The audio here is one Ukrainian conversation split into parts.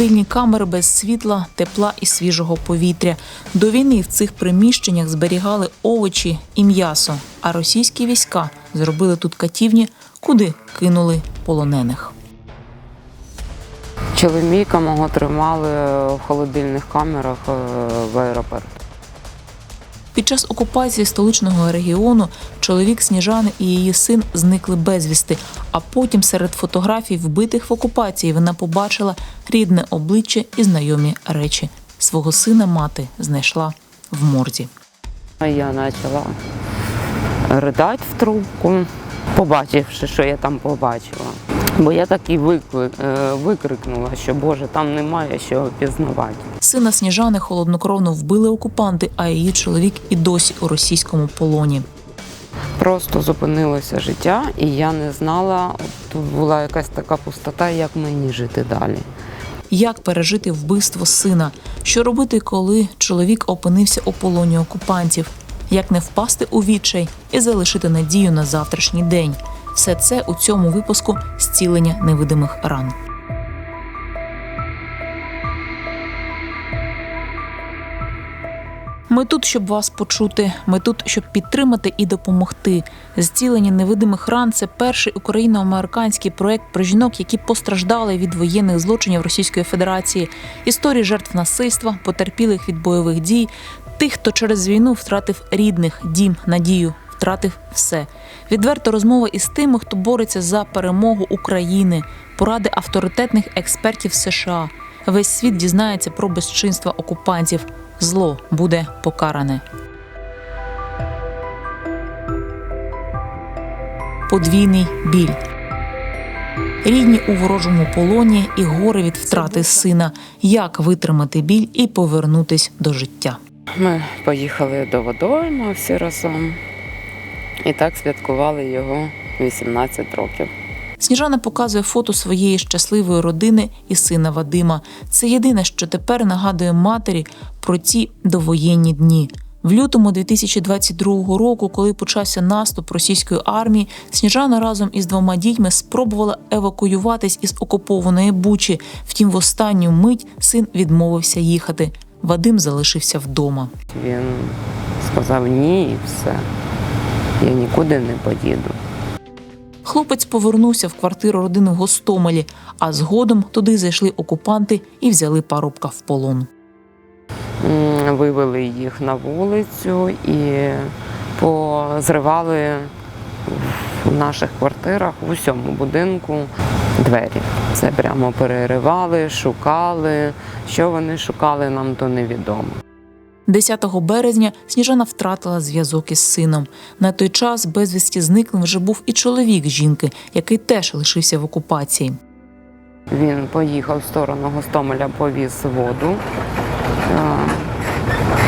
Холодильні камери без світла, тепла і свіжого повітря. До війни в цих приміщеннях зберігали овочі і м'ясо, а російські війська зробили тут катівні, куди кинули полонених. Чоловіка мого тримали в холодильних камерах е, в аеропорт. Під час окупації столичного регіону чоловік Сніжани і її син зникли безвісти. А потім серед фотографій вбитих в окупації вона побачила рідне обличчя і знайомі речі. Свого сина мати знайшла в морзі. Я почала ридати в трубку, побачивши, що я там побачила. Бо я так і викли- е, викрикнула, що Боже, там немає що пізнавати. Сина Сніжани холоднокровно вбили окупанти, а її чоловік і досі у російському полоні. Просто зупинилося життя, і я не знала, тут була якась така пустота, як мені жити далі. Як пережити вбивство сина? Що робити, коли чоловік опинився у полоні окупантів? Як не впасти у відчай і залишити надію на завтрашній день? Все це у цьому випуску зцілення невидимих ран. Ми тут, щоб вас почути. Ми тут, щоб підтримати і допомогти. Зцілення невидимих ран це перший україно-американський проект про жінок, які постраждали від воєнних злочинів Російської Федерації, історії жертв насильства, потерпілих від бойових дій, тих, хто через війну втратив рідних, дім, надію, втратив все. Відверта розмова із тими, хто бореться за перемогу України, поради авторитетних експертів США. Весь світ дізнається про безчинства окупантів. Зло буде покаране. Подвійний біль. Рідні у ворожому полоні і горе від втрати сина. Як витримати біль і повернутись до життя? Ми поїхали до водойма всі разом і так святкували його 18 років. Сніжана показує фото своєї щасливої родини і сина Вадима. Це єдине, що тепер нагадує матері про ці довоєнні дні. В лютому 2022 року, коли почався наступ російської армії, Сніжана разом із двома дітьми спробувала евакуюватись із окупованої Бучі. Втім, в останню мить син відмовився їхати. Вадим залишився вдома. Він сказав ні і все. Я нікуди не поїду. Хлопець повернувся в квартиру родини в Гостомелі, а згодом туди зайшли окупанти і взяли парубка в полон. Вивели їх на вулицю і позривали в наших квартирах в усьому будинку двері. Це прямо переривали, шукали. Що вони шукали, нам то невідомо. 10 березня Сніжана втратила зв'язок із сином. На той час безвісті зниклим вже був і чоловік жінки, який теж лишився в окупації. Він поїхав в сторону Гостомеля, повіз воду е,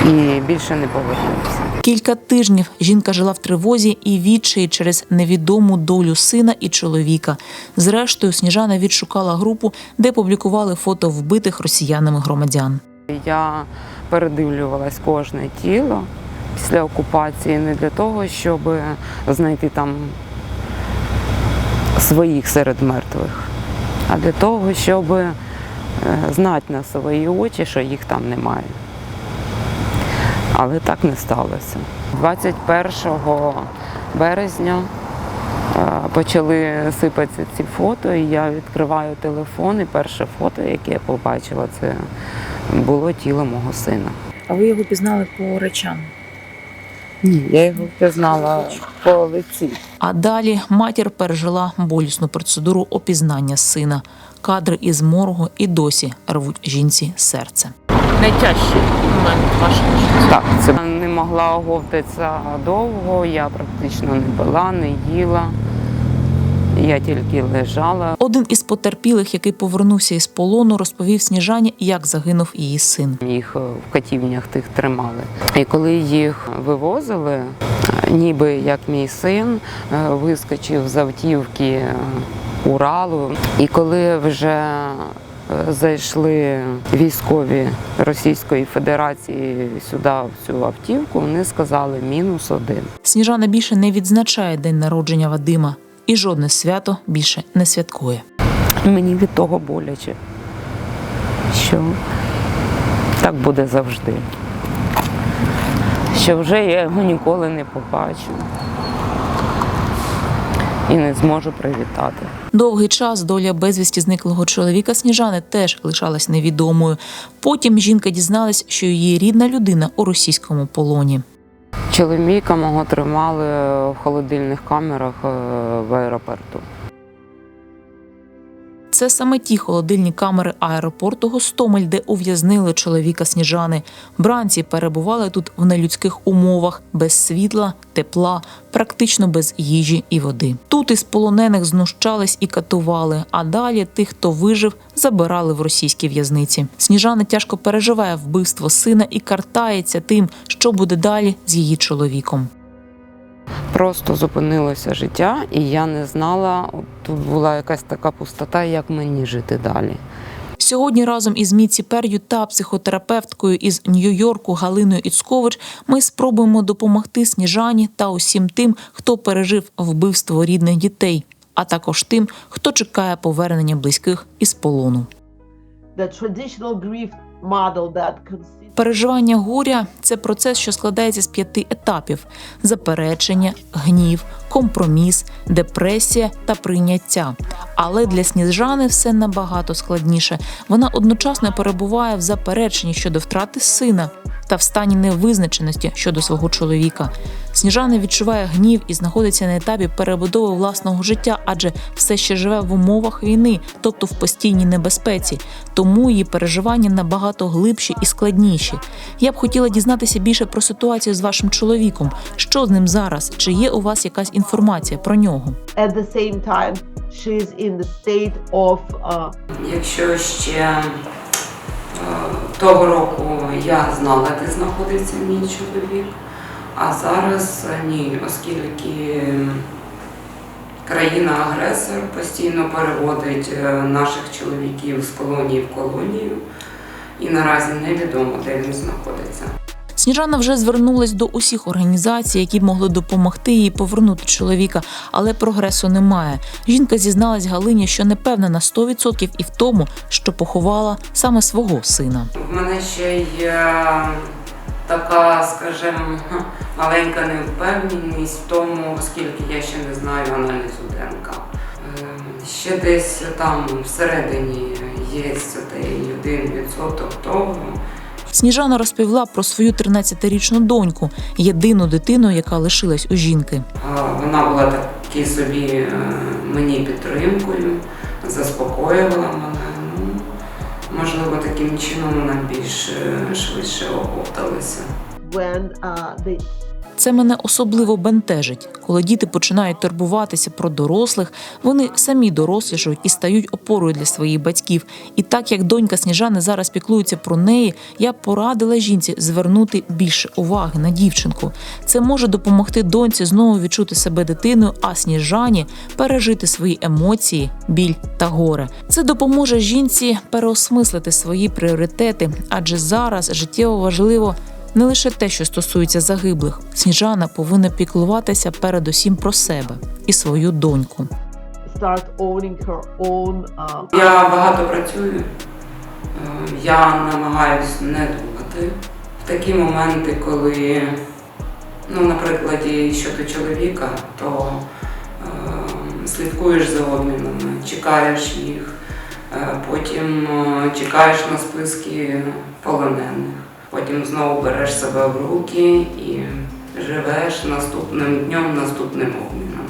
і більше не повернувся. Кілька тижнів жінка жила в тривозі і відчаї через невідому долю сина і чоловіка. Зрештою, Сніжана відшукала групу, де публікували фото вбитих росіянами громадян. Я передивлювалась кожне тіло після окупації не для того, щоб знайти там своїх серед мертвих, а для того, щоб е, знати на свої очі, що їх там немає. Але так не сталося. 21 березня е, почали сипатися ці фото, і я відкриваю телефон, і перше фото, яке я побачила, це було тіло мого сина. А ви його пізнали по речам? Ні, я його впізнала по лиці. А далі матір пережила болісну процедуру опізнання сина. Кадри із моргу і досі рвуть жінці серце. найтяжчий момент в вашому житті? Так, це не могла оговтатися довго, я практично не пила, не їла. Я тільки лежала. Один із потерпілих, який повернувся із полону, розповів Сніжані, як загинув її син. Їх е, в катівнях тих тримали. І коли їх вивозили, е, ніби як мій син е, вискочив з автівки Уралу. І коли вже зайшли військові Російської Федерації сюди, в цю автівку, вони сказали мінус один. Сніжана більше не відзначає день народження Вадима і жодне свято більше не святкує. Мені від того боляче. що так буде завжди. Що вже я його ніколи не побачу і не зможу привітати. Довгий час доля безвісті зниклого чоловіка Сніжани теж лишалась невідомою. Потім жінка дізналась, що її рідна людина у російському полоні. Чоловіка мого тримали в холодильних камерах е, в аеропорту. Це саме ті холодильні камери аеропорту Гостомель, де ув'язнили чоловіка Сніжани. Бранці перебували тут в нелюдських умовах, без світла, тепла, практично без їжі і води. Тут із полонених знущались і катували, а далі тих, хто вижив, забирали в російські в'язниці. Сніжана тяжко переживає вбивство сина і картається тим, що буде далі з її чоловіком. Просто зупинилося життя, і я не знала, тут була якась така пустота, як мені жити далі. Сьогодні разом із Міці Пер'ю та психотерапевткою із Нью-Йорку Галиною Іцкович ми спробуємо допомогти Сніжані та усім тим, хто пережив вбивство рідних дітей, а також тим, хто чекає повернення близьких із полону. the traditional grief model that consists Переживання горя це процес, що складається з п'яти етапів: заперечення, гнів, компроміс, депресія та прийняття. Але для Сніжани все набагато складніше. Вона одночасно перебуває в запереченні щодо втрати сина та в стані невизначеності щодо свого чоловіка. Сніжана відчуває гнів і знаходиться на етапі перебудови власного життя, адже все ще живе в умовах війни, тобто в постійній небезпеці. Тому її переживання набагато глибші і складніші. Я б хотіла дізнатися більше про ситуацію з вашим чоловіком. Що з ним зараз? Чи є у вас якась інформація про нього? at the same time she's in the state of uh, Якщо ще е, того року я знала, де знаходиться мій чоловік, а зараз ні, оскільки країна-агресор постійно переводить е, наших чоловіків з колонії в колонію, і наразі невідомо, де він знаходиться. Сніжана вже звернулась до усіх організацій, які б могли допомогти їй повернути чоловіка, але прогресу немає. Жінка зізналась Галині, що не певна на 100% і в тому, що поховала саме свого сина. В мене ще є така, скажімо, маленька невпевненість в тому, оскільки я ще не знаю аналізу ДНК. Е, Ще десь там всередині є цей один відсоток того. Сніжана розповіла про свою 13-річну доньку, єдину дитину, яка лишилась у жінки. Вона була таки собі е, мені підтримкою, заспокоювала мене. Можливо, таким чином нам більш е, швидше опталися. when uh, they Це мене особливо бентежить. Коли діти починають турбуватися про дорослих, вони самі дорослішають і стають опорою для своїх батьків. І так як донька Сніжани зараз піклується про неї, я порадила жінці звернути більше уваги на дівчинку. Це може допомогти доньці знову відчути себе дитиною, а Сніжані пережити свої емоції, біль та горе. Це допоможе жінці переосмислити свої пріоритети, адже зараз життєво важливо не лише те, що стосується загиблих. Сніжана повинна піклуватися передусім про себе і свою доньку. uh, Я багато працюю, е, я намагаюся не думати. В такі моменти, коли, ну, наприклад, щодо чоловіка, то е, слідкуєш за обмінами, чекаєш їх, е, потім е, чекаєш на списки полонених, потім знову береш себе в руки і живеш наступним днем, наступним обміном.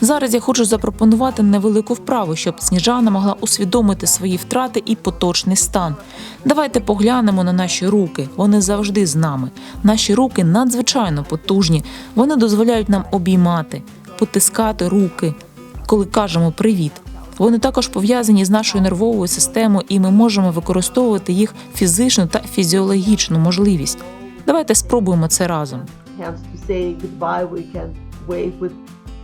Зараз я хочу запропонувати невелику вправу, щоб Сніжана могла усвідомити свої втрати і поточний стан. Давайте поглянемо на наші руки. Вони завжди з нами. Наші руки надзвичайно потужні. Вони дозволяють нам обіймати, потискати руки, коли кажемо привіт. Вони також пов'язані з нашою нервовою системою, і ми можемо використовувати їх фізичну та фізіологічну можливість. Давайте спробуємо це разом.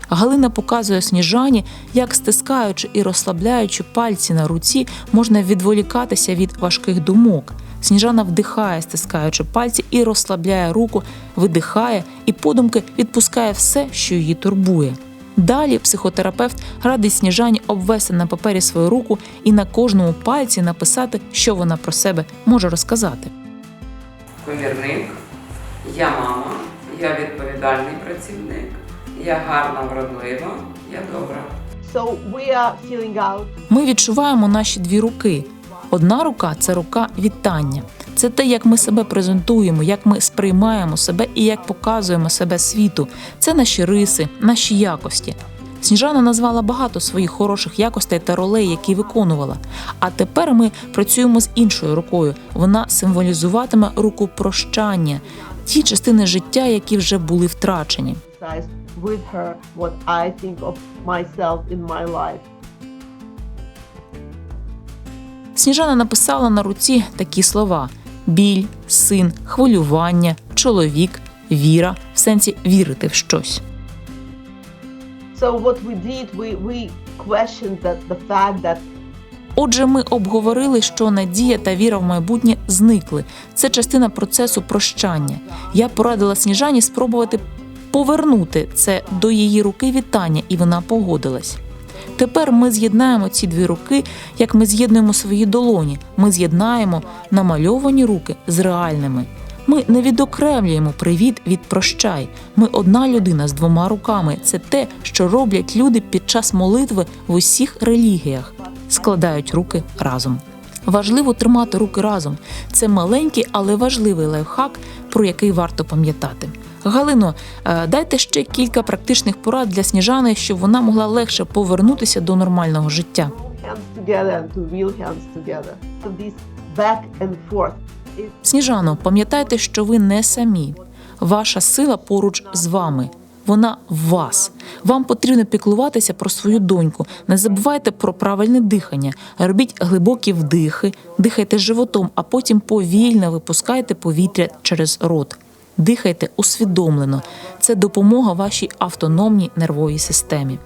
Галина показує сніжані, як стискаючи і розслабляючи пальці на руці, можна відволікатися від важких думок. Сніжана вдихає, стискаючи пальці, і розслабляє руку, видихає і подумки відпускає все, що її турбує. Далі психотерапевт радить Сніжані обвести на папері свою руку і на кожному пальці написати, що вона про себе може розказати. Помірник, я мама, я відповідальний працівник, я гарна, вродлива, я добра. So we are filling out Ми відчуваємо наші дві руки. Одна рука це рука вітання. Це те, як ми себе презентуємо, як ми сприймаємо себе і як показуємо себе світу. Це наші риси, наші якості. Сніжана назвала багато своїх хороших якостей та ролей, які виконувала. А тепер ми працюємо з іншою рукою. Вона символізуватиме руку прощання, ті частини життя, які вже були втрачені. with her what I think of myself in my life. Сніжана написала на руці такі слова: біль, син, хвилювання, чоловік, віра в сенсі вірити в щось. So what we did, we, we questioned that the fact that Отже, ми обговорили, що надія та віра в майбутнє зникли. Це частина процесу прощання. Я порадила Сніжані спробувати повернути це до її руки вітання, і вона погодилась. Тепер ми з'єднаємо ці дві руки, як ми з'єднуємо свої долоні. Ми з'єднаємо намальовані руки з реальними. Ми не відокремлюємо привіт від прощай. Ми одна людина з двома руками. Це те, що роблять люди під час молитви в усіх релігіях. Складають руки разом. Важливо тримати руки разом. Це маленький, але важливий лайфхак, про який варто пам'ятати. Галино, е, дайте ще кілька практичних порад для сніжани, щоб вона могла легше повернутися до нормального життя. Сніжано, пам'ятайте, що ви не самі. Ваша сила поруч з вами. Вона в вас. Вам потрібно піклуватися про свою доньку. Не забувайте про правильне дихання. Робіть глибокі вдихи, дихайте животом, а потім повільно випускайте повітря через рот. Дихайте усвідомлено. Це допомога вашій автономній нервовій системі.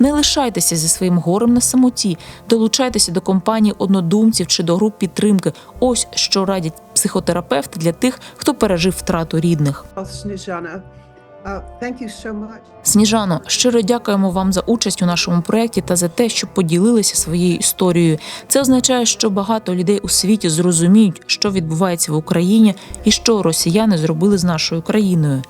Не лишайтеся зі своїм горем на самоті, долучайтеся до компанії однодумців чи до груп підтримки. Ось що радять психотерапевти для тих, хто пережив втрату рідних. Uh. Сніжано, щиро дякуємо вам за участь у нашому проєкті та за те, що поділилися своєю історією. Це означає, що багато людей у світі зрозуміють, що відбувається в Україні і що росіяни зробили з нашою країною.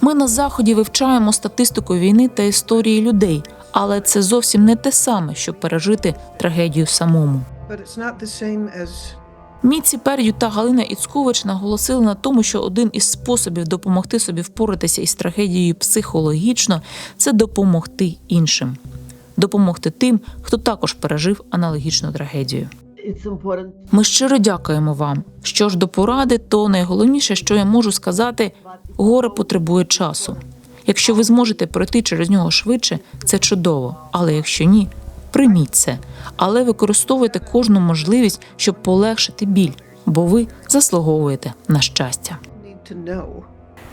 Ми на заході вивчаємо статистику війни та історії людей, але це зовсім не те саме, що пережити трагедію самому. Міці Пер'ю та Галина Іцкович наголосили на тому, що один із способів допомогти собі впоратися із трагедією психологічно це допомогти іншим, допомогти тим, хто також пережив аналогічну трагедію. Ми щиро дякуємо вам. Що ж до поради, то найголовніше, що я можу сказати, горе потребує часу. Якщо ви зможете пройти через нього швидше, це чудово. Але якщо ні, прийміть це. Але використовуйте кожну можливість, щоб полегшити біль, бо ви заслуговуєте на щастя.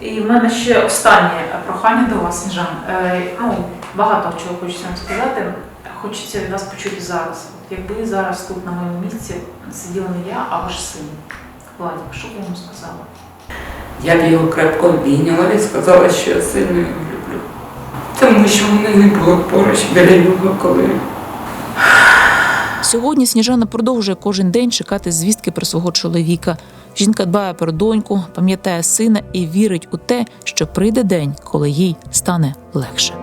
І в мене ще останнє прохання до вас, Сніжан. Е, ну, багато чого хочеться вам сказати. Хочеться від вас почути зараз. Якби зараз тут на моєму місці сиділа не я, а ваш син. Владик, що б я йому сказала? Я б його крепко обійняла і сказала, що я сильно його люблю. Тому що в мене не було поруч біля нього, коли Сьогодні Сніжана продовжує кожен день чекати звістки про свого чоловіка. Жінка дбає про доньку, пам'ятає сина і вірить у те, що прийде день, коли їй стане легше.